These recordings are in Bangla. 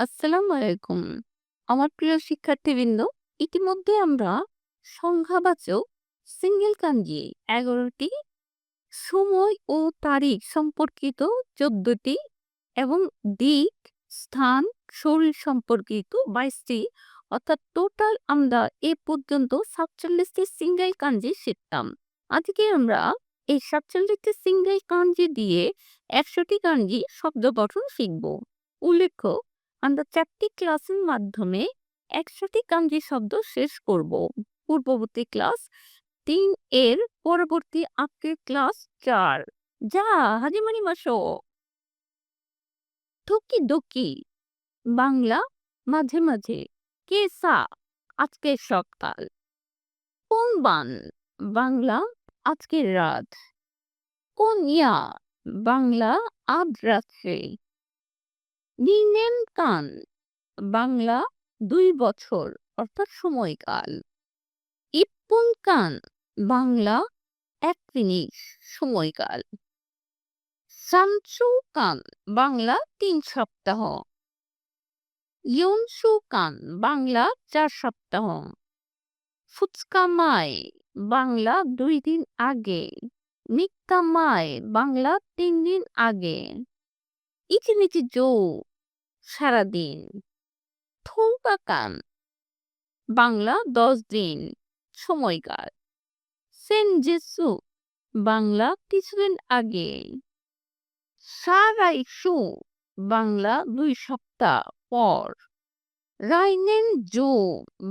আসসালামু আলাইকুম। আমার প্রিয় শিক্ষার্থীবৃন্দ, ইতিমধ্যে আমরা সংখ্যাবাচক সিঙ্গেল কাঞ্জি এগারোটি সময় ও তারিখ সম্পর্কিত ১৪ টি এবং দিক, স্থান, শরীর সম্পর্কিত বাইশটি অর্থাৎ টোটাল আমরা এ পর্যন্ত সাতচল্লিশটি সিঙ্গেল কাঞ্জি শিখতাম। আজকে আমরা এই সাতচল্লিশটি সিঙ্গেল কাঞ্জি দিয়ে একশোটি কাঞ্জি শব্দ গঠন শিখব। উল্লেখ্য আমরা চারটি ক্লাসের মাধ্যমে ১০০ টি কাঞ্জি শব্দ শেষ করব। পূর্ববর্তী ক্লাস তিন এর পরবর্তী আজকের ক্লাস চার। যা হাজিমানি মাসো। টুকিডুকি বাংলা মাঝে মাঝে। কেসা, আজকের সকাল কোনবান, বাংলা আজকের রাত। কোন ইয়া বাংলা আজ রাত্রে। নিনেন কান বাংলা দুই বছর, অর্থাৎ সময়কাল। ইপ্পুন কান বাংলা এক মিনিট, সময়কাল। সানসু কান বাংলা তিন সপ্তাহ। ইয়নসু কান বাংলা চার সপ্তাহ। ফুচকা মাই বাংলা দুই দিন আগে। নিক্কা মাই বাংলা তিন দিন আগে। ইচিমিচি জো সারাদিন। থৌকা কান? বাংলা দশ দিন সময়কাল সেনজেসু বাংলা কিছুদিন আগে সারাইসু বাংলা দুই সপ্তাহ পর। রাইনেন জো,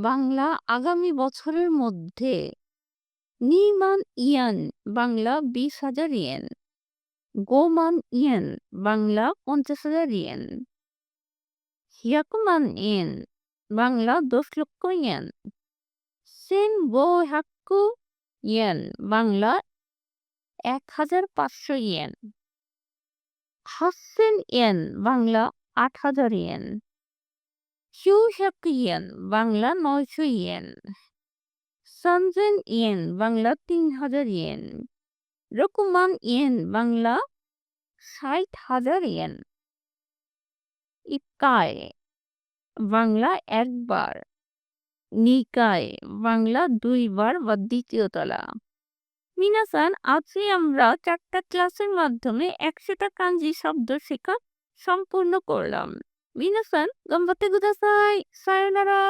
বাংলা আগামী বছরের মধ্যে। নিমান ইয়ান, বাংলা বিশ হাজার ইয়েন। গোমান ইয়েন, বাংলা পঞ্চাশ হাজার ইয়েন। হিয়াকুমান ইয়েন বাংলা দশ লক্ষ ইয়েন সেন বো হাক্কু ইয়েন বাংলা এক হাজার পাঁচশো ইয়েন হাসেন ইয়েন বাংলা আট হাজার ইয়েন হিউশাক ইয়েন বাংলা নয়শো ইয়েন সানজেন ইয়েন বাংলা তিন হাজার ইয়েন রকুমান ইয়েন বাংলা ষাট হাজার ইয়েন ইকায়, বাংলা একবার। নিকায়, বাংলা দুইবার বা দ্বিতীয় তলা। মিনাসান আজকে আমরা চারটা ক্লাসের মাধ্যমে একশোটা কাঞ্জি শব্দ শেখা সম্পূর্ণ করলাম। মিনাসান, গম্বাতে গুদাসাই, সায়নারা।